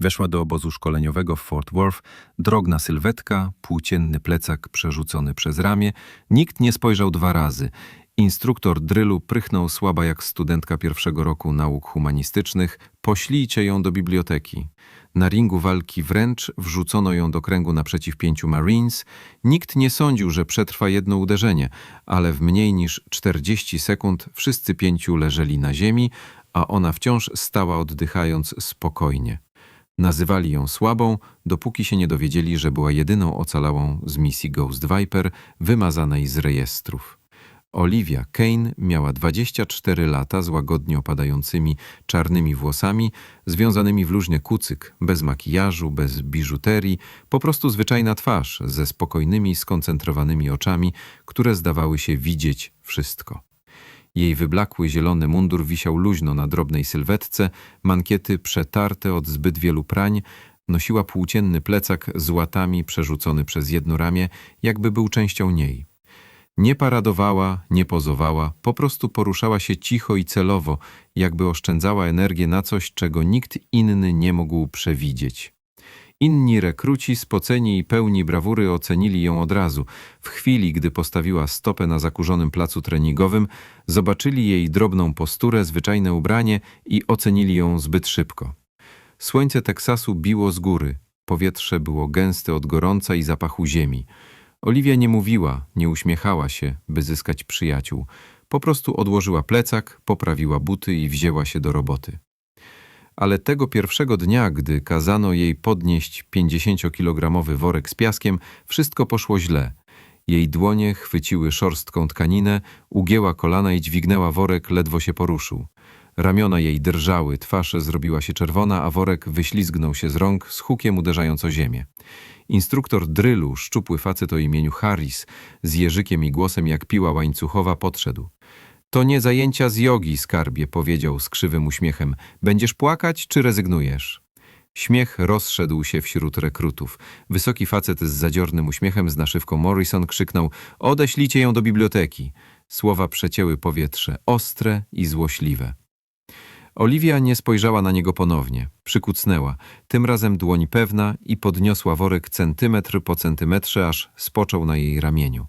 Weszła do obozu szkoleniowego w Fort Worth, drobna sylwetka, płócienny plecak przerzucony przez ramię. Nikt nie spojrzał dwa razy. Instruktor drylu prychnął słaba jak studentka pierwszego roku nauk humanistycznych. Poślijcie ją do biblioteki. Na ringu walki wręcz wrzucono ją do kręgu naprzeciw pięciu Marines. Nikt nie sądził, że przetrwa jedno uderzenie, ale w mniej niż 40 sekund wszyscy pięciu leżeli na ziemi, a ona wciąż stała oddychając spokojnie. Nazywali ją słabą, dopóki się nie dowiedzieli, że była jedyną ocalałą z misji Ghost Viper wymazanej z rejestrów. Olivia Kane miała 24 lata z łagodnie opadającymi czarnymi włosami, związanymi w luźny kucyk, bez makijażu, bez biżuterii, po prostu zwyczajna twarz ze spokojnymi, skoncentrowanymi oczami, które zdawały się widzieć wszystko. Jej wyblakły zielony mundur wisiał luźno na drobnej sylwetce, mankiety przetarte od zbyt wielu prań, nosiła płócienny plecak z łatami przerzucony przez jedno ramię, jakby był częścią niej. Nie paradowała, nie pozowała, po prostu poruszała się cicho i celowo, jakby oszczędzała energię na coś, czego nikt inny nie mógł przewidzieć. Inni rekruci, spoceni i pełni brawury, ocenili ją od razu. W chwili, gdy postawiła stopę na zakurzonym placu treningowym, zobaczyli jej drobną posturę, zwyczajne ubranie i ocenili ją zbyt szybko. Słońce Teksasu biło z góry, powietrze było gęste od gorąca i zapachu ziemi. Oliwia nie mówiła, nie uśmiechała się, by zyskać przyjaciół. Po prostu odłożyła plecak, poprawiła buty i wzięła się do roboty. Ale tego pierwszego dnia, gdy kazano jej podnieść 50-kilogramowy worek z piaskiem, wszystko poszło źle. Jej dłonie chwyciły szorstką tkaninę, ugięła kolana i dźwignęła worek, ledwo się poruszył. Ramiona jej drżały, twarz zrobiła się czerwona, a worek wyślizgnął się z rąk, z hukiem uderzając o ziemię. Instruktor drylu, szczupły facet o imieniu Harris, z jeżykiem i głosem jak piła łańcuchowa, podszedł. To nie zajęcia z jogi, skarbie, powiedział z krzywym uśmiechem. Będziesz płakać, czy rezygnujesz? Śmiech rozszedł się wśród rekrutów. Wysoki facet z zadziornym uśmiechem z naszywką Morrison krzyknął Odeślijcie ją do biblioteki. Słowa przecięły powietrze, ostre i złośliwe. Oliwia nie spojrzała na niego ponownie. Przykucnęła, tym razem dłoń pewna i podniosła worek centymetr po centymetrze, aż spoczął na jej ramieniu.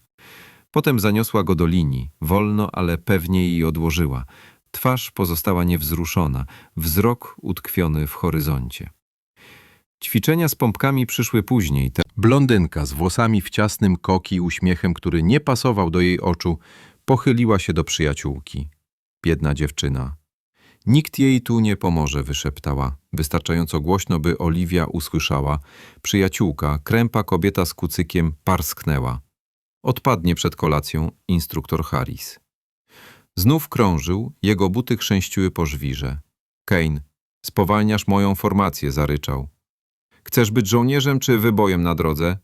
Potem zaniosła go do linii, wolno, ale pewnie i odłożyła. Twarz pozostała niewzruszona, wzrok utkwiony w horyzoncie. Ćwiczenia z pompkami przyszły później. Ta blondynka z włosami w ciasnym koki, uśmiechem, który nie pasował do jej oczu, pochyliła się do przyjaciółki. Biedna dziewczyna. Nikt jej tu nie pomoże, wyszeptała. Wystarczająco głośno, by Oliwia usłyszała. Przyjaciółka, krępa kobieta z kucykiem, parsknęła. Odpadnie przed kolacją instruktor Harris. Znów krążył, jego buty chrzęściły po żwirze. Kane, spowalniasz moją formację, zaryczał. Chcesz być żołnierzem czy wybojem na drodze?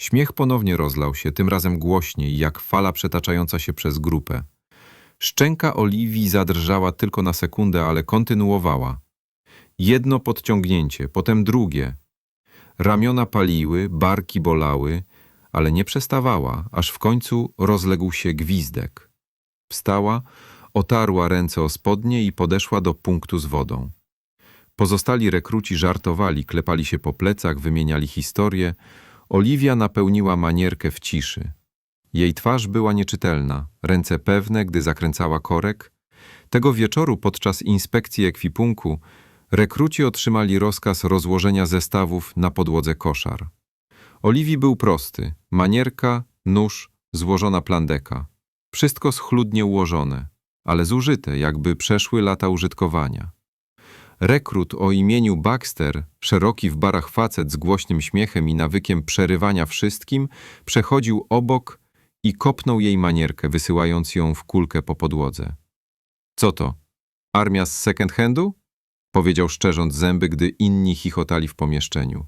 Śmiech ponownie rozlał się, tym razem głośniej, jak fala przetaczająca się przez grupę. Szczęka Oliwii zadrżała tylko na sekundę, ale kontynuowała. Jedno podciągnięcie, potem drugie. Ramiona paliły, barki bolały, ale nie przestawała, aż w końcu rozległ się gwizdek. Wstała, otarła ręce o spodnie i podeszła do punktu z wodą. Pozostali rekruci żartowali, klepali się po plecach, wymieniali historie. Oliwia napełniła manierkę w ciszy. Jej twarz była nieczytelna, ręce pewne, gdy zakręcała korek. Tego wieczoru podczas inspekcji ekwipunku rekruci otrzymali rozkaz rozłożenia zestawów na podłodze koszar. Oliwii był prosty, manierka, nóż, złożona plandeka. Wszystko schludnie ułożone, ale zużyte, jakby przeszły lata użytkowania. Rekrut o imieniu Baxter, szeroki w barach facet z głośnym śmiechem i nawykiem przerywania wszystkim, przechodził obok i kopnął jej manierkę, wysyłając ją w kulkę po podłodze. Co to? Armia z second handu? Powiedział szczerząc zęby, gdy inni chichotali w pomieszczeniu.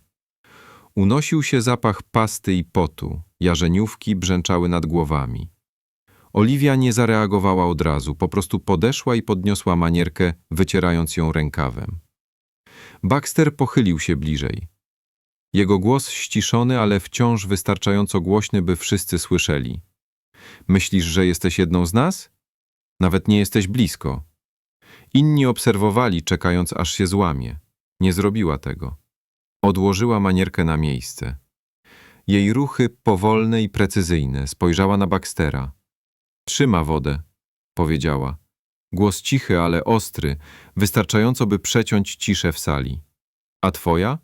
Unosił się zapach pasty i potu, jarzeniówki brzęczały nad głowami. Oliwia nie zareagowała od razu, po prostu podeszła i podniosła manierkę, wycierając ją rękawem. Baxter pochylił się bliżej. Jego głos ściszony, ale wciąż wystarczająco głośny, by wszyscy słyszeli. Myślisz, że jesteś jedną z nas? Nawet nie jesteś blisko. Inni obserwowali, czekając aż się złamie. Nie zrobiła tego. Odłożyła manierkę na miejsce. Jej ruchy powolne i precyzyjne. Spojrzała na Baxtera. Trzyma wodę, powiedziała. Głos cichy, ale ostry, wystarczająco by przeciąć ciszę w sali. A twoja?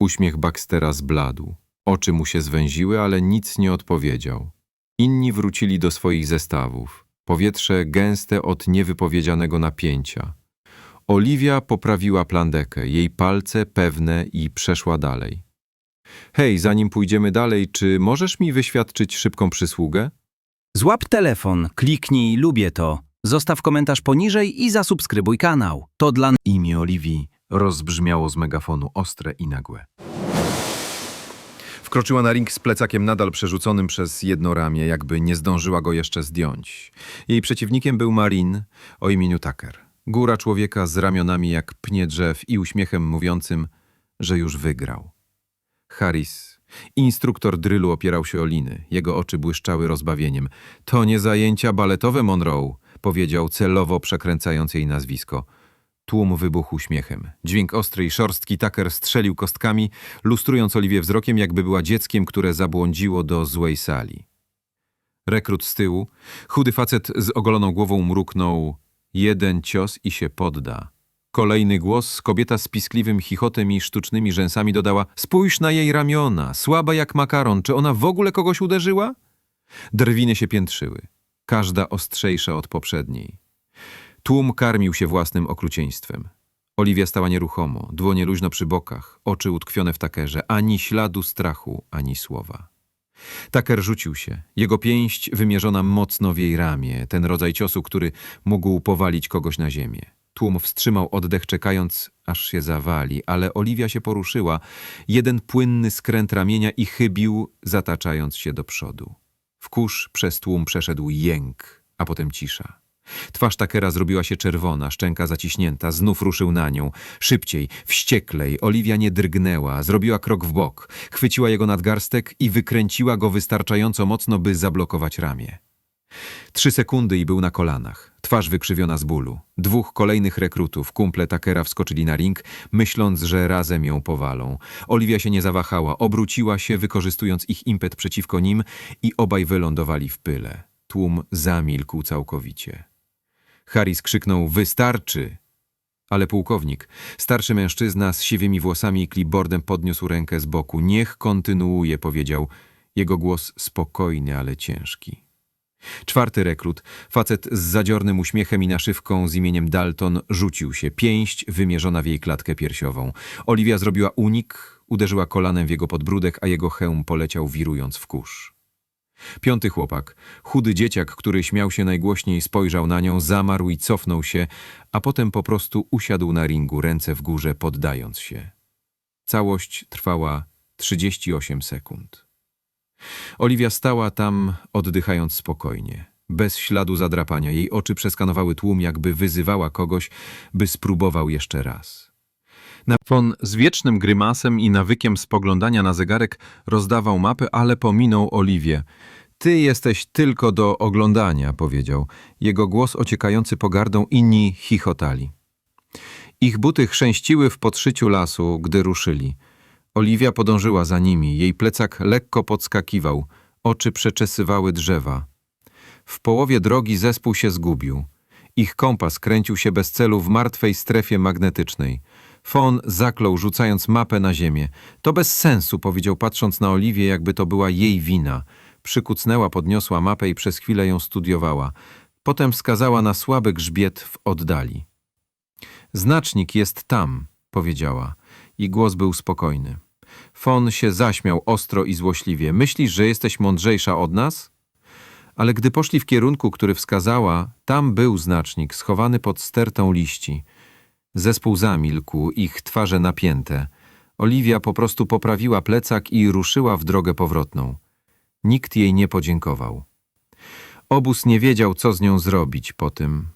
Uśmiech Baxtera zbladł. Oczy mu się zwęziły, ale nic nie odpowiedział. Inni wrócili do swoich zestawów. Powietrze gęste od niewypowiedzianego napięcia. Oliwia poprawiła plandekę, jej palce pewne i przeszła dalej. Hej, zanim pójdziemy dalej, czy możesz mi wyświadczyć szybką przysługę? Złap telefon, kliknij lubię to, zostaw komentarz poniżej i zasubskrybuj kanał. To dla Imię Oliwii rozbrzmiało z megafonu ostre i nagłe. Wkroczyła na ring z plecakiem nadal przerzuconym przez jedno ramię, jakby nie zdążyła go jeszcze zdjąć. Jej przeciwnikiem był Marin o imieniu Tucker. Góra człowieka z ramionami jak pnie drzew i uśmiechem mówiącym, że już wygrał. Harris, instruktor drylu, opierał się o liny. Jego oczy błyszczały rozbawieniem. To nie zajęcia baletowe, Monroe, powiedział celowo przekręcając jej nazwisko. Tłum wybuchł śmiechem. Dźwięk ostry i szorstki Tucker strzelił kostkami, lustrując Oliwię wzrokiem, jakby była dzieckiem, które zabłądziło do złej sali. Rekrut z tyłu, chudy facet z ogoloną głową mruknął jeden cios i się podda. Kolejny głos, kobieta z piskliwym chichotem i sztucznymi rzęsami dodała Spójrz na jej ramiona, słaba jak makaron, czy ona w ogóle kogoś uderzyła? Drwiny się piętrzyły, każda ostrzejsza od poprzedniej. Tłum karmił się własnym okrucieństwem. Oliwia stała nieruchomo, dłonie luźno przy bokach, oczy utkwione w takerze, ani śladu strachu, ani słowa. Taker rzucił się. Jego pięść wymierzona mocno w jej ramię, ten rodzaj ciosu, który mógł powalić kogoś na ziemię. Tłum wstrzymał oddech, czekając, aż się zawali, ale Oliwia się poruszyła. Jeden płynny skręt ramienia i chybił, zataczając się do przodu. W kurz przez tłum przeszedł jęk, a potem cisza. Twarz Takera zrobiła się czerwona, szczęka zaciśnięta, znów ruszył na nią. Szybciej, wścieklej, Oliwia nie drgnęła, zrobiła krok w bok, chwyciła jego nadgarstek i wykręciła go wystarczająco mocno, by zablokować ramię. Trzy sekundy i był na kolanach, twarz wykrzywiona z bólu. Dwóch kolejnych rekrutów, kumple Takera, wskoczyli na ring, myśląc, że razem ją powalą. Oliwia się nie zawahała, obróciła się, wykorzystując ich impet przeciwko nim i obaj wylądowali w pyle. Tłum zamilkł całkowicie. Harris krzyknął Wystarczy! Ale pułkownik, starszy mężczyzna z siwymi włosami i klipbordem podniósł rękę z boku. Niech kontynuuje, powiedział. Jego głos spokojny, ale ciężki. Czwarty rekrut, facet z zadziornym uśmiechem i naszywką z imieniem Dalton, rzucił się, pięść wymierzona w jej klatkę piersiową. Oliwia zrobiła unik, uderzyła kolanem w jego podbródek, a jego hełm poleciał wirując w kurz. Piąty chłopak, chudy dzieciak, który śmiał się najgłośniej, spojrzał na nią, zamarł i cofnął się, a potem po prostu usiadł na ringu, ręce w górze, poddając się. Całość trwała 38 sekund. Oliwia stała tam, oddychając spokojnie, bez śladu zadrapania. Jej oczy przeskanowały tłum, jakby wyzywała kogoś, by spróbował jeszcze raz. Napon z wiecznym grymasem i nawykiem spoglądania na zegarek rozdawał mapy, ale pominął Oliwię. Ty jesteś tylko do oglądania, powiedział. Jego głos ociekający pogardą inni chichotali. Ich buty chrzęściły w podszyciu lasu, gdy ruszyli. Oliwia podążyła za nimi, jej plecak lekko podskakiwał, oczy przeczesywały drzewa. W połowie drogi zespół się zgubił. Ich kompas kręcił się bez celu w martwej strefie magnetycznej. Fon zaklął, rzucając mapę na ziemię. To bez sensu, powiedział, patrząc na Oliwię, jakby to była jej wina. Przykucnęła, podniosła mapę i przez chwilę ją studiowała. Potem wskazała na słaby grzbiet w oddali. Znacznik jest tam, powiedziała. I głos był spokojny. Fon się zaśmiał ostro i złośliwie. Myślisz, że jesteś mądrzejsza od nas? Ale gdy poszli w kierunku, który wskazała, tam był znacznik schowany pod stertą liści. Zespół zamilkł, ich twarze napięte. Oliwia po prostu poprawiła plecak i ruszyła w drogę powrotną. Nikt jej nie podziękował. Obóz nie wiedział, co z nią zrobić po tym.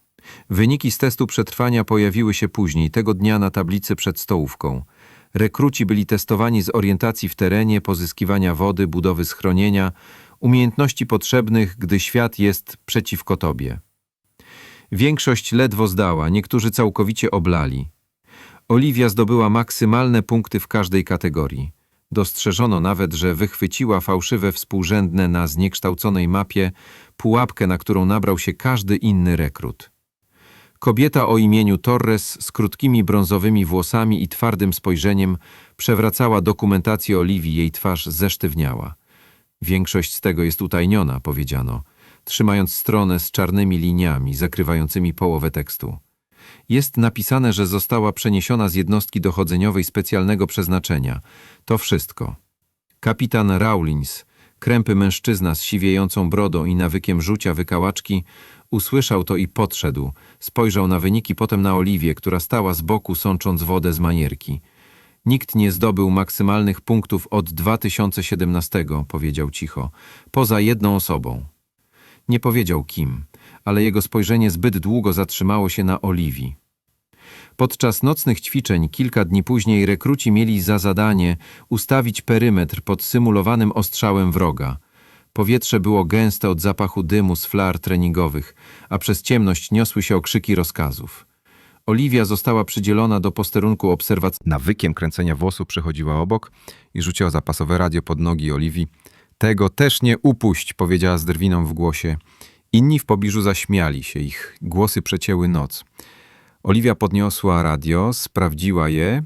Wyniki z testu przetrwania pojawiły się później, tego dnia na tablicy przed stołówką. Rekruci byli testowani z orientacji w terenie, pozyskiwania wody, budowy schronienia, umiejętności potrzebnych, gdy świat jest przeciwko tobie. Większość ledwo zdała, niektórzy całkowicie oblali. Oliwia zdobyła maksymalne punkty w każdej kategorii. Dostrzeżono nawet, że wychwyciła fałszywe współrzędne na zniekształconej mapie pułapkę, na którą nabrał się każdy inny rekrut. Kobieta o imieniu Torres z krótkimi brązowymi włosami i twardym spojrzeniem przewracała dokumentację Oliwii, jej twarz zesztywniała. Większość z tego jest utajniona, powiedziano, trzymając stronę z czarnymi liniami zakrywającymi połowę tekstu. Jest napisane, że została przeniesiona z jednostki dochodzeniowej specjalnego przeznaczenia. To wszystko. Kapitan Rawlins, krępy mężczyzna z siwiejącą brodą i nawykiem rzucia wykałaczki, usłyszał to i podszedł. Spojrzał na wyniki, potem na Oliwię, która stała z boku, sącząc wodę z manierki. Nikt nie zdobył maksymalnych punktów od 2017, powiedział cicho, poza jedną osobą. Nie powiedział kim, ale jego spojrzenie zbyt długo zatrzymało się na Oliwii. Podczas nocnych ćwiczeń kilka dni później rekruci mieli za zadanie ustawić perymetr pod symulowanym ostrzałem wroga. Powietrze było gęste od zapachu dymu z flar treningowych, a przez ciemność niosły się okrzyki rozkazów. Oliwia została przydzielona do posterunku obserwacyjnego. Nawykiem kręcenia włosu przechodziła obok i rzuciła zapasowe radio pod nogi Oliwii. Tego też nie upuść, powiedziała z drwiną w głosie. Inni w pobliżu zaśmiali się, ich głosy przecięły noc. Oliwia podniosła radio, sprawdziła je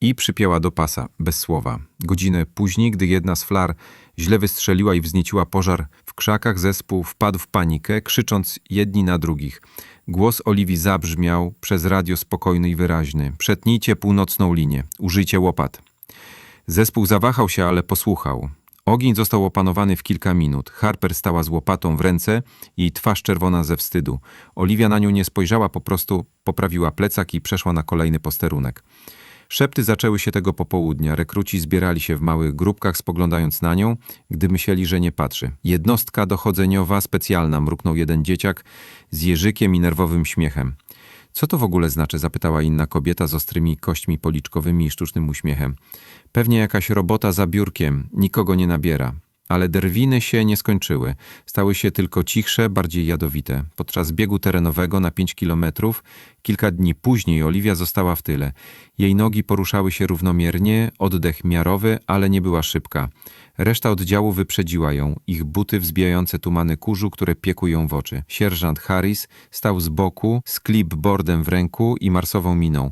i przypięła do pasa, bez słowa. Godzinę później, gdy jedna z flar źle wystrzeliła i wznieciła pożar w krzakach, zespół wpadł w panikę, krzycząc jedni na drugich. Głos Oliwii zabrzmiał przez radio spokojny i wyraźny. Przetnijcie północną linię, użyjcie łopat. Zespół zawahał się, ale posłuchał. Ogień został opanowany w kilka minut. Harper stała z łopatą w ręce, jej twarz czerwona ze wstydu. Oliwia na nią nie spojrzała, po prostu poprawiła plecak i przeszła na kolejny posterunek. Szepty zaczęły się tego popołudnia. Rekruci zbierali się w małych grupkach, spoglądając na nią, gdy myśleli, że nie patrzy. Jednostka dochodzeniowa specjalna, mruknął jeden dzieciak z jeżykiem i nerwowym śmiechem. Co to w ogóle znaczy? zapytała inna kobieta z ostrymi kośćmi policzkowymi i sztucznym uśmiechem. Pewnie jakaś robota za biurkiem, nikogo nie nabiera. Ale derwiny się nie skończyły. Stały się tylko cichsze, bardziej jadowite. Podczas biegu terenowego na pięć kilometrów, kilka dni później Oliwia została w tyle. Jej nogi poruszały się równomiernie, oddech miarowy, ale nie była szybka. Reszta oddziału wyprzedziła ją, ich buty wzbijające tumany kurzu, które piekły ją w oczy. Sierżant Harris stał z boku, z clipboardem w ręku i marsową miną.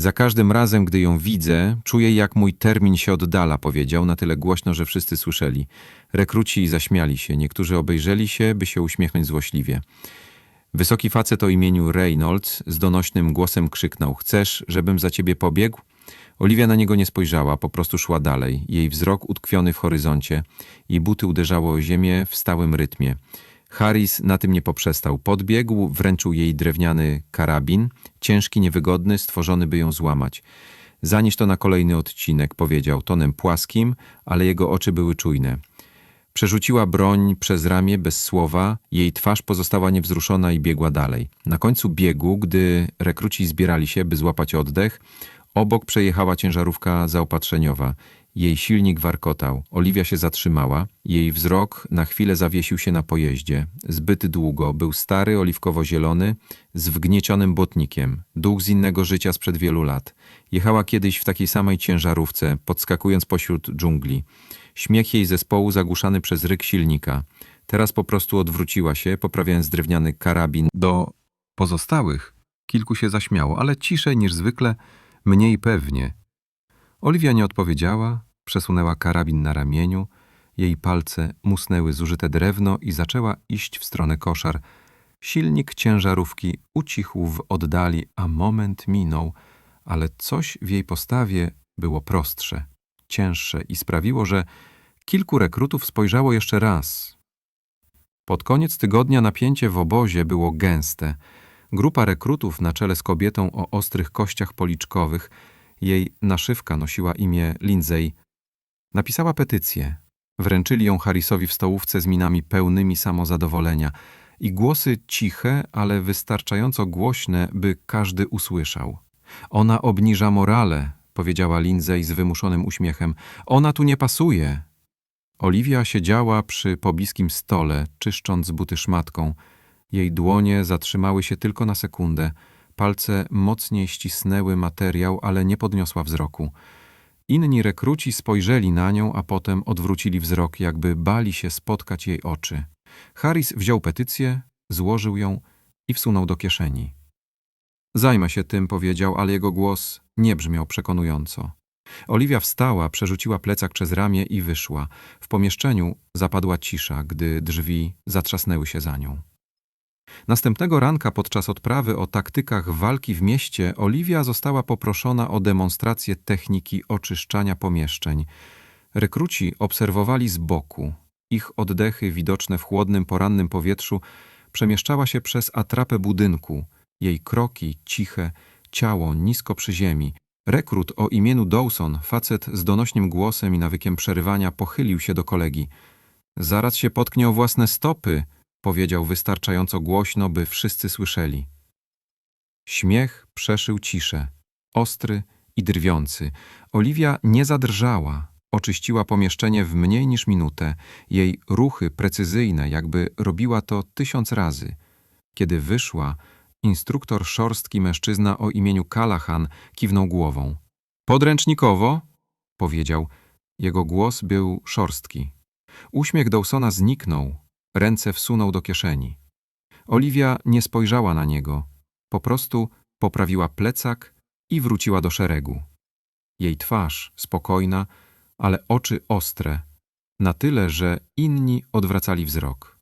Za każdym razem, gdy ją widzę, czuję, jak mój termin się oddala, powiedział na tyle głośno, że wszyscy słyszeli. Rekruci zaśmiali się, niektórzy obejrzeli się, by się uśmiechnąć złośliwie. Wysoki facet o imieniu Reynolds z donośnym głosem krzyknął: Chcesz, żebym za ciebie pobiegł? Oliwia na niego nie spojrzała, po prostu szła dalej. Jej wzrok utkwiony w horyzoncie. Jej buty uderzały o ziemię w stałym rytmie. Harris na tym nie poprzestał. Podbiegł, wręczył jej drewniany karabin, ciężki, niewygodny, stworzony, by ją złamać. Zanieś to na kolejny odcinek, powiedział tonem płaskim, ale jego oczy były czujne. Przerzuciła broń przez ramię bez słowa, jej twarz pozostała niewzruszona i biegła dalej. Na końcu biegu, gdy rekruci zbierali się, by złapać oddech, obok przejechała ciężarówka zaopatrzeniowa. Jej silnik warkotał. Oliwia się zatrzymała. Jej wzrok na chwilę zawiesił się na pojeździe. Zbyt długo. Był stary, oliwkowo-zielony, z wgniecionym błotnikiem. Duch z innego życia sprzed wielu lat. Jechała kiedyś w takiej samej ciężarówce, podskakując pośród dżungli. Śmiech jej zespołu zagłuszany przez ryk silnika. Teraz po prostu odwróciła się, poprawiając drewniany karabin. Do pozostałych kilku się zaśmiało, ale ciszej niż zwykle, mniej pewnie. Oliwia nie odpowiedziała, przesunęła karabin na ramieniu, jej palce musnęły zużyte drewno i zaczęła iść w stronę koszar. Silnik ciężarówki ucichł w oddali, a moment minął, ale coś w jej postawie było prostsze, cięższe i sprawiło, że kilku rekrutów spojrzało jeszcze raz. Pod koniec tygodnia napięcie w obozie było gęste. Grupa rekrutów na czele z kobietą o ostrych kościach policzkowych, jej naszywka nosiła imię Lindsay, napisała petycję. Wręczyli ją Harrisowi w stołówce z minami pełnymi samozadowolenia i głosy ciche, ale wystarczająco głośne, by każdy usłyszał. Ona obniża morale, powiedziała Lindsay z wymuszonym uśmiechem. Ona tu nie pasuje. Oliwia siedziała przy pobliskim stole, czyszcząc buty szmatką. Jej dłonie zatrzymały się tylko na sekundę. Palce mocniej ścisnęły materiał, ale nie podniosła wzroku. Inni rekruci spojrzeli na nią, a potem odwrócili wzrok, jakby bali się spotkać jej oczy. Harris wziął petycję, złożył ją i wsunął do kieszeni. Zajmę się tym, powiedział, ale jego głos nie brzmiał przekonująco. Oliwia wstała, przerzuciła plecak przez ramię i wyszła. W pomieszczeniu zapadła cisza, gdy drzwi zatrzasnęły się za nią. Następnego ranka podczas odprawy o taktykach walki w mieście Oliwia została poproszona o demonstrację techniki oczyszczania pomieszczeń. Rekruci obserwowali z boku. Ich oddechy, widoczne w chłodnym porannym powietrzu, przemieszczała się przez atrapę budynku. Jej kroki ciche, ciało nisko przy ziemi. Rekrut o imieniu Dawson, facet z donośnym głosem i nawykiem przerywania, pochylił się do kolegi. Zaraz się potknie o własne stopy, powiedział wystarczająco głośno, by wszyscy słyszeli. Śmiech przeszył ciszę, ostry i drwiący. Oliwia nie zadrżała, oczyściła pomieszczenie w mniej niż minutę. Jej ruchy precyzyjne, jakby robiła to tysiąc razy. Kiedy wyszła, instruktor szorstki mężczyzna o imieniu Callahan kiwnął głową. Podręcznikowo? powiedział. Jego głos był szorstki. Uśmiech Dawsona zniknął, ręce wsunął do kieszeni. Oliwia nie spojrzała na niego, po prostu poprawiła plecak i wróciła do szeregu. Jej twarz spokojna, ale oczy ostre, na tyle, że inni odwracali wzrok.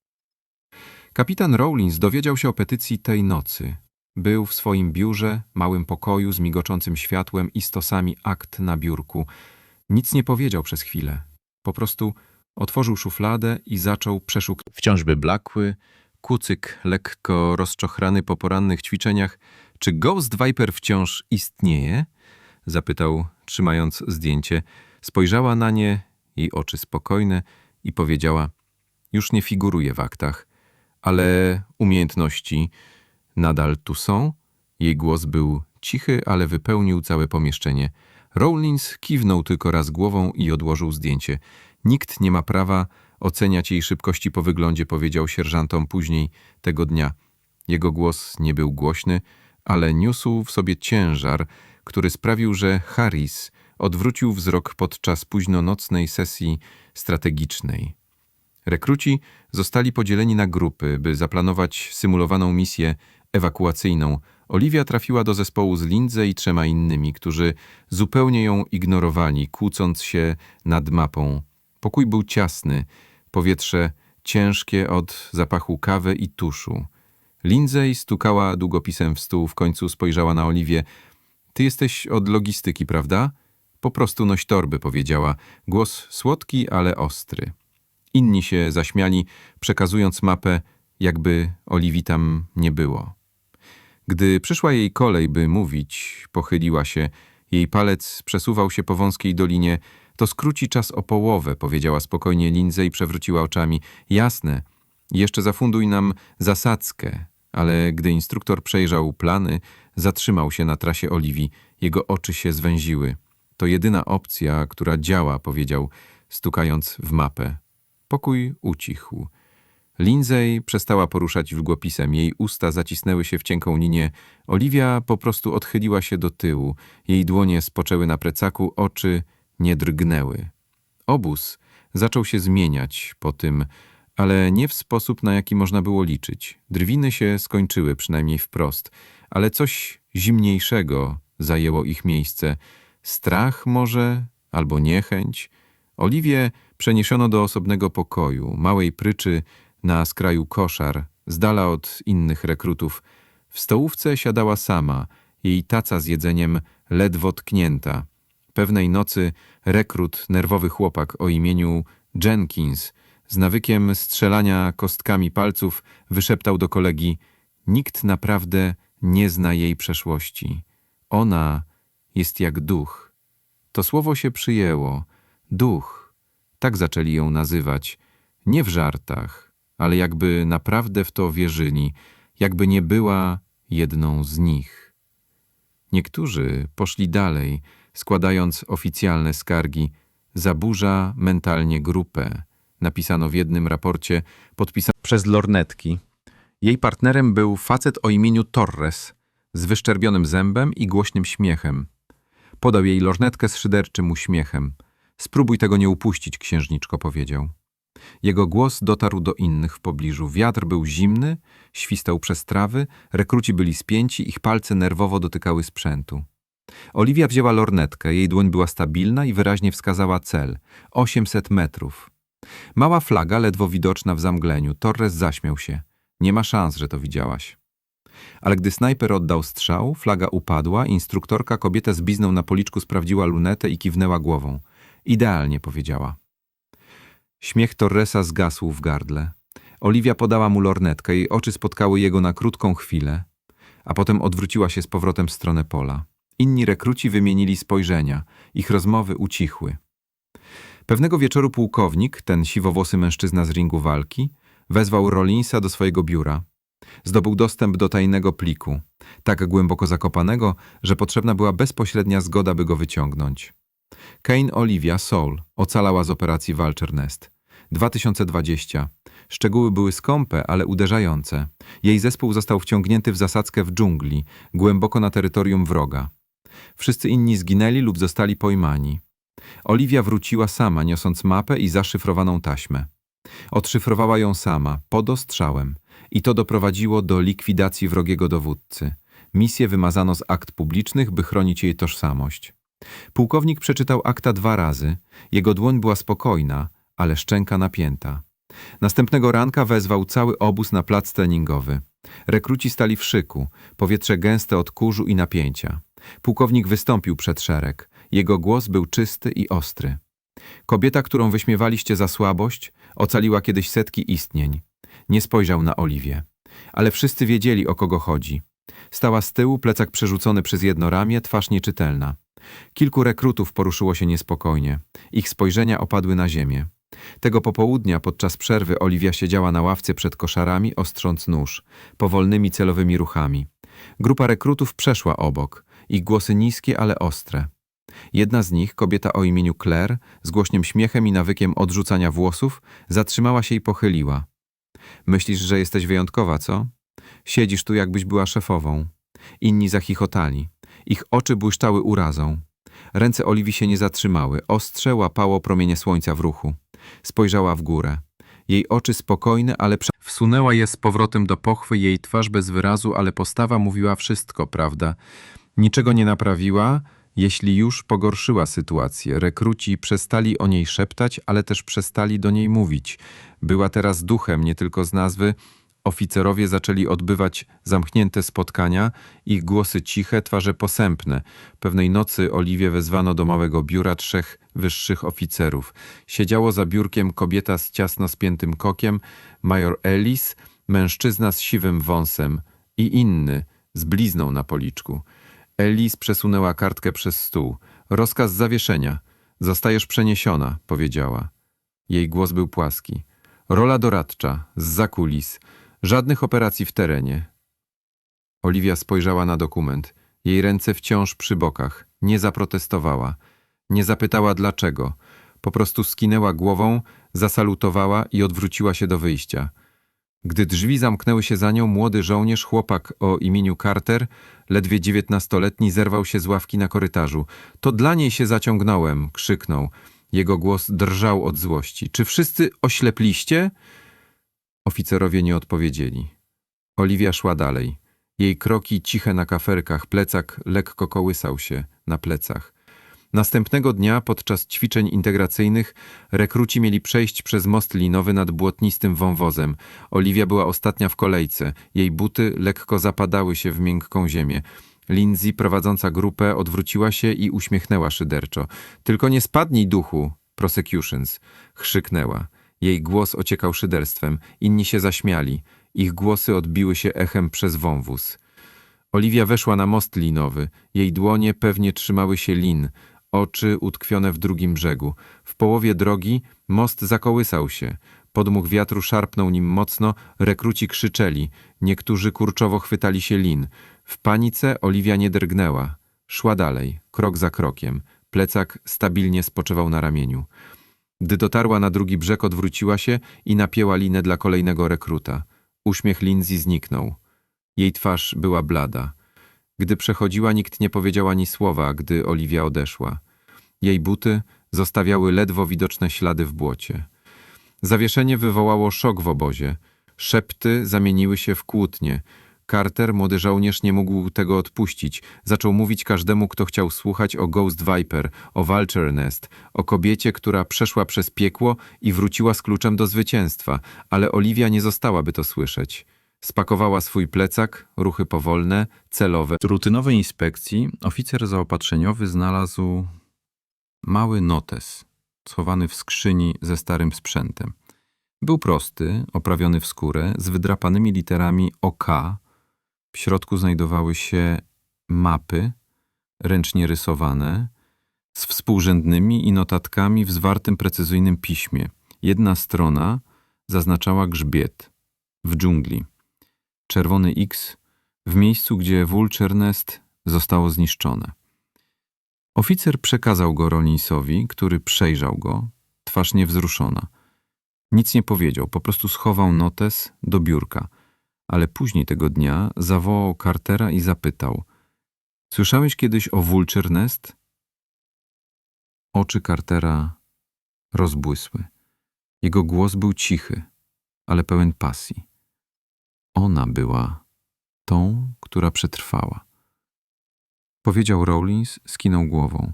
Kapitan Rowlins dowiedział się o petycji tej nocy. Był w swoim biurze, małym pokoju z migoczącym światłem i stosami akt na biurku. Nic nie powiedział przez chwilę. Po prostu otworzył szufladę i zaczął przeszukiwać. Wciąż by blakły, kucyk lekko rozczochrany po porannych ćwiczeniach. Czy Ghost Viper wciąż istnieje? Zapytał, trzymając zdjęcie. Spojrzała na nie, jej oczy spokojne i powiedziała: Już nie figuruje w aktach, ale umiejętności nadal tu są. Jej głos był cichy, ale wypełnił całe pomieszczenie. Rowlins kiwnął tylko raz głową i odłożył zdjęcie. Nikt nie ma prawa oceniać jej szybkości po wyglądzie, powiedział sierżantom później tego dnia. Jego głos nie był głośny, ale niósł w sobie ciężar, który sprawił, że Harris odwrócił wzrok podczas późnonocnej sesji strategicznej. Rekruci zostali podzieleni na grupy, by zaplanować symulowaną misję ewakuacyjną. Oliwia trafiła do zespołu z Lindsay i trzema innymi, którzy zupełnie ją ignorowali, kłócąc się nad mapą. Pokój był ciasny, powietrze ciężkie od zapachu kawy i tuszu. Lindsay stukała długopisem w stół, w końcu spojrzała na Oliwię. Ty jesteś od logistyki, prawda? Po prostu noś torby, powiedziała. Głos słodki, ale ostry. Inni się zaśmiali, przekazując mapę, jakby Oliwii tam nie było. Gdy przyszła jej kolej, by mówić, pochyliła się. Jej palec przesuwał się po wąskiej dolinie. To skróci czas o połowę, powiedziała spokojnie Lindsay i przewróciła oczami. Jasne, jeszcze zafunduj nam zasadzkę. Ale gdy instruktor przejrzał plany, zatrzymał się na trasie Oliwii. Jego oczy się zwęziły. To jedyna opcja, która działa, powiedział, stukając w mapę. Pokój ucichł. Lindsay przestała poruszać długopisem. Jej usta zacisnęły się w cienką linię. Oliwia po prostu odchyliła się do tyłu. Jej dłonie spoczęły na plecaku, oczy nie drgnęły. Obóz zaczął się zmieniać po tym, ale nie w sposób, na jaki można było liczyć. Drwiny się skończyły, przynajmniej wprost, ale coś zimniejszego zajęło ich miejsce. Strach może, albo niechęć. Oliwię przeniesiono do osobnego pokoju, małej pryczy na skraju koszar, z dala od innych rekrutów. W stołówce siadała sama, jej taca z jedzeniem ledwo tknięta. Pewnej nocy rekrut, nerwowy chłopak o imieniu Jenkins, z nawykiem strzelania kostkami palców, wyszeptał do kolegi: Nikt naprawdę nie zna jej przeszłości. Ona jest jak duch. To słowo się przyjęło. Duch. Tak zaczęli ją nazywać. Nie w żartach, ale jakby naprawdę w to wierzyli, jakby nie była jedną z nich. Niektórzy poszli dalej, składając oficjalne skargi. Zaburza mentalnie grupę. Napisano w jednym raporcie, podpisanym przez lornetki. Jej partnerem był facet o imieniu Torres. z wyszczerbionym zębem i głośnym śmiechem. Podał jej lornetkę z szyderczym uśmiechem. Spróbuj tego nie upuścić, księżniczko powiedział. Jego głos dotarł do innych w pobliżu. Wiatr był zimny, świstał przez trawy, rekruci byli spięci, ich palce nerwowo dotykały sprzętu. Oliwia wzięła lornetkę, jej dłoń była stabilna i wyraźnie wskazała cel – 800 metrów. Mała flaga, ledwo widoczna w zamgleniu. Torres zaśmiał się. Nie ma szans, że to widziałaś. Ale gdy snajper oddał strzał, flaga upadła, instruktorka kobietę z bizną na policzku sprawdziła lunetę i kiwnęła głową. Idealnie, powiedziała. Śmiech Torresa zgasł w gardle. Oliwia podała mu lornetkę, jej oczy spotkały jego na krótką chwilę, a potem odwróciła się z powrotem w stronę pola. Inni rekruci wymienili spojrzenia, ich rozmowy ucichły. Pewnego wieczoru pułkownik, ten siwowłosy mężczyzna z ringu walki, wezwał Rollinsa do swojego biura. Zdobył dostęp do tajnego pliku, tak głęboko zakopanego, że potrzebna była bezpośrednia zgoda, by go wyciągnąć. Kane Olivia Soul ocalała z operacji Vulture Nest. 2020. Szczegóły były skąpe, ale uderzające. Jej zespół został wciągnięty w zasadzkę w dżungli, głęboko na terytorium wroga. Wszyscy inni zginęli lub zostali pojmani. Oliwia wróciła sama, niosąc mapę i zaszyfrowaną taśmę. Odszyfrowała ją sama, pod ostrzałem, i to doprowadziło do likwidacji wrogiego dowódcy. Misję wymazano z akt publicznych, by chronić jej tożsamość. Pułkownik przeczytał akta dwa razy. Jego dłoń była spokojna, ale szczęka napięta. Następnego ranka wezwał cały obóz na plac treningowy. Rekruci stali w szyku, powietrze gęste od kurzu i napięcia. Pułkownik wystąpił przed szereg. Jego głos był czysty i ostry. Kobieta, którą wyśmiewaliście za słabość, ocaliła kiedyś setki istnień. Nie spojrzał na Oliwię. Ale wszyscy wiedzieli, o kogo chodzi. Stała z tyłu, plecak przerzucony przez jedno ramię, twarz nieczytelna. Kilku rekrutów poruszyło się niespokojnie. Ich spojrzenia opadły na ziemię. Tego popołudnia, podczas przerwy, Oliwia siedziała na ławce przed koszarami, ostrząc nóż, powolnymi celowymi ruchami. Grupa rekrutów przeszła obok, ich głosy niskie, ale ostre. Jedna z nich, kobieta o imieniu Claire, z głośnym śmiechem i nawykiem odrzucania włosów, zatrzymała się i pochyliła. Myślisz, że jesteś wyjątkowa, co? Siedzisz tu, jakbyś była szefową. Inni zachichotali. Ich oczy błyszczały urazą. Ręce Oliwii się nie zatrzymały. Ostrze łapało promienie słońca w ruchu. Spojrzała w górę. Jej oczy spokojne, ale prze... Wsunęła je z powrotem do pochwy, jej twarz bez wyrazu, ale postawa mówiła wszystko, prawda? Niczego nie naprawiła, jeśli już pogorszyła sytuację. Rekruci przestali o niej szeptać, ale też przestali do niej mówić. Była teraz duchem, nie tylko z nazwy. Oficerowie zaczęli odbywać zamknięte spotkania, ich głosy ciche, twarze posępne. Pewnej nocy Oliwie wezwano do małego biura trzech wyższych oficerów. Siedziało za biurkiem kobieta z ciasno spiętym kokiem, major Ellis, mężczyzna z siwym wąsem i inny, z blizną na policzku. Ellis przesunęła kartkę przez stół. Rozkaz zawieszenia. Zostajesz przeniesiona, powiedziała. Jej głos był płaski. Rola doradcza, z zakulis. Żadnych operacji w terenie. Oliwia spojrzała na dokument. Jej ręce wciąż przy bokach. Nie zaprotestowała. Nie zapytała dlaczego. Po prostu skinęła głową, zasalutowała i odwróciła się do wyjścia. Gdy drzwi zamknęły się za nią, młody żołnierz, chłopak o imieniu Carter, ledwie dziewiętnastoletni, zerwał się z ławki na korytarzu. To dla niej się zaciągnąłem, krzyknął. Jego głos drżał od złości. Czy wszyscy oślepliście? Oficerowie nie odpowiedzieli. Oliwia szła dalej. Jej kroki ciche na kaferkach, plecak lekko kołysał się na plecach. Następnego dnia podczas ćwiczeń integracyjnych rekruci mieli przejść przez most linowy nad błotnistym wąwozem. Oliwia była ostatnia w kolejce. Jej buty lekko zapadały się w miękką ziemię. Lindsay, prowadząca grupę, odwróciła się i uśmiechnęła szyderczo. Tylko nie spadnij, duchu, prosecutions, chrzyknęła. Jej głos ociekał szyderstwem. Inni się zaśmiali. Ich głosy odbiły się echem przez wąwóz. Oliwia weszła na most linowy. Jej dłonie pewnie trzymały się lin, oczy utkwione w drugim brzegu. W połowie drogi most zakołysał się. Podmuch wiatru szarpnął nim mocno, rekruci krzyczeli. Niektórzy kurczowo chwytali się lin. W panice Oliwia nie drgnęła. Szła dalej, krok za krokiem. Plecak stabilnie spoczywał na ramieniu. Gdy dotarła na drugi brzeg, odwróciła się i napięła linę dla kolejnego rekruta. Uśmiech Lindsay zniknął. Jej twarz była blada. Gdy przechodziła, nikt nie powiedział ani słowa, gdy Oliwia odeszła. Jej buty zostawiały ledwo widoczne ślady w błocie. Zawieszenie wywołało szok w obozie. Szepty zamieniły się w kłótnie. Carter, młody żołnierz, nie mógł tego odpuścić. Zaczął mówić każdemu, kto chciał słuchać o Ghost Viper, o Vulture Nest, o kobiecie, która przeszła przez piekło i wróciła z kluczem do zwycięstwa, ale Oliwia nie zostałaby to słyszeć. Spakowała swój plecak, ruchy powolne, celowe. Z rutynowej inspekcji oficer zaopatrzeniowy znalazł mały notes schowany w skrzyni ze starym sprzętem. Był prosty, oprawiony w skórę, z wydrapanymi literami OK. W środku znajdowały się mapy, ręcznie rysowane, z współrzędnymi i notatkami w zwartym precyzyjnym piśmie. Jedna strona zaznaczała grzbiet w dżungli. Czerwony X w miejscu, gdzie Vulture Nest zostało zniszczone. Oficer przekazał go Rollinsowi, który przejrzał go, twarz niewzruszona. Nic nie powiedział, po prostu schował notes do biurka, ale później tego dnia zawołał Cartera i zapytał: Słyszałeś kiedyś o Vulture Nest? Oczy Cartera rozbłysły. Jego głos był cichy, ale pełen pasji. Ona była tą, która przetrwała. Powiedział Rawlins, skinął głową.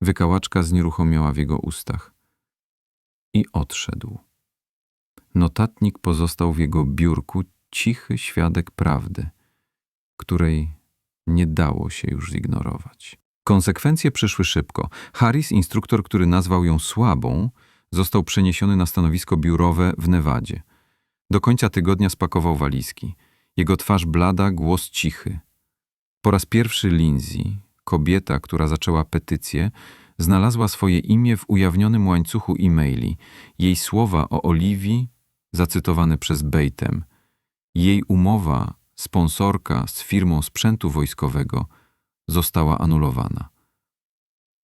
Wykałaczka znieruchomiała w jego ustach. I odszedł. Notatnik pozostał w jego biurku, cichy świadek prawdy, której nie dało się już zignorować. Konsekwencje przyszły szybko. Harris, instruktor, który nazwał ją słabą, został przeniesiony na stanowisko biurowe w Nevadzie. Do końca tygodnia spakował walizki. Jego twarz blada, głos cichy. Po raz pierwszy Lindsay, kobieta, która zaczęła petycję, znalazła swoje imię w ujawnionym łańcuchu e-maili. Jej słowa o Oliwii, zacytowane przez Bejtem. Jej umowa, sponsorka z firmą sprzętu wojskowego, została anulowana.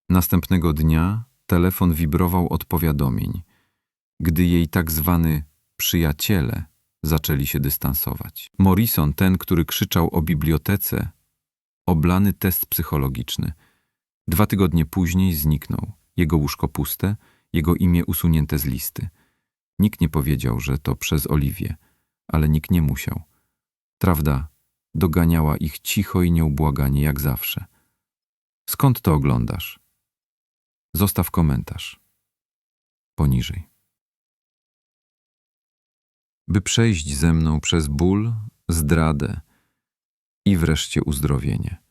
Następnego dnia telefon wibrował od powiadomień, gdy jej tak zwany przyjaciele zaczęli się dystansować. Morrison, ten, który krzyczał o bibliotece, oblany test psychologiczny. Dwa tygodnie później zniknął. Jego łóżko puste, jego imię usunięte z listy. Nikt nie powiedział, że to przez Oliwię, ale nikt nie musiał. Prawda doganiała ich cicho i nieubłaganie, jak zawsze. Skąd to oglądasz? Zostaw komentarz. Poniżej. By przejść ze mną przez ból, zdradę i wreszcie uzdrowienie.